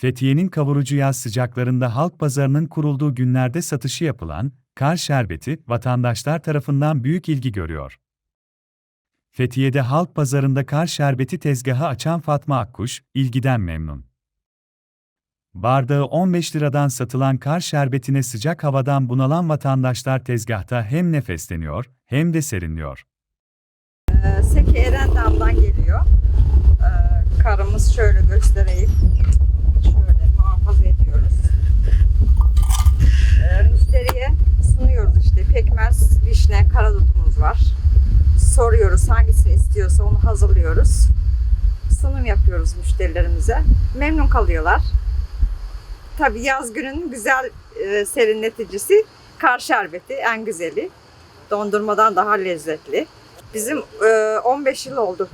Fethiye'nin kavurucu yaz sıcaklarında halk pazarının kurulduğu günlerde satışı yapılan kar şerbeti vatandaşlar tarafından büyük ilgi görüyor. Fethiye'de halk pazarında kar şerbeti tezgahı açan Fatma Akkuş, ilgiden memnun. Bardağı 15 liradan satılan kar şerbetine sıcak havadan bunalan vatandaşlar tezgahta hem nefesleniyor hem de serinliyor. Ee, Seki Eren Dağı'ndan geliyor. Ee, Karımız şöyle göstereyim. Vişne, karadutumuz var. Soruyoruz hangisini istiyorsa onu hazırlıyoruz. Sunum yapıyoruz müşterilerimize. Memnun kalıyorlar. Tabii yaz gününün güzel e, serinleticisi kar şerbeti en güzeli. Dondurmadan daha lezzetli. Bizim e, 15 yıl oldu.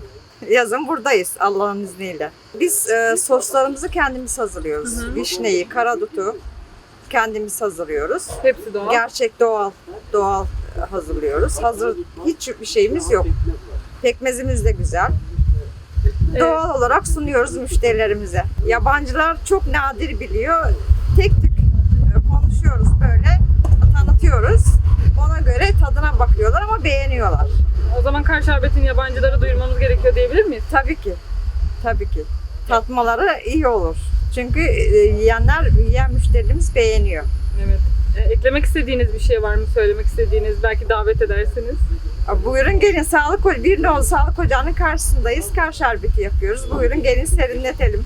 Yazın buradayız Allah'ın izniyle. Biz e, soslarımızı kendimiz hazırlıyoruz. Hı hı. Vişneyi, karadutu kendimiz hazırlıyoruz. Hepsi doğal. Gerçek doğal, doğal hazırlıyoruz. Hazır hiçbir şeyimiz yok. Pekmezimiz de güzel. Evet. Doğal olarak sunuyoruz müşterilerimize. Yabancılar çok nadir biliyor. Tek tük e, konuşuyoruz böyle, tanıtıyoruz. Ona göre tadına bakıyorlar ama beğeniyorlar. O zaman kar şerbetini yabancılara duyurmamız gerekiyor diyebilir miyiz? Tabii ki. Tabii ki. Tatmaları iyi olur. Çünkü e, yiyenler, yiyen müşterilerimiz beğeniyor. Evet. E, eklemek istediğiniz bir şey var mı? Söylemek istediğiniz, belki davet edersiniz. Buyurun gelin sağlık bir nol sağlık ocağının karşısındayız. Kar şerbeti yapıyoruz. Buyurun gelin serinletelim.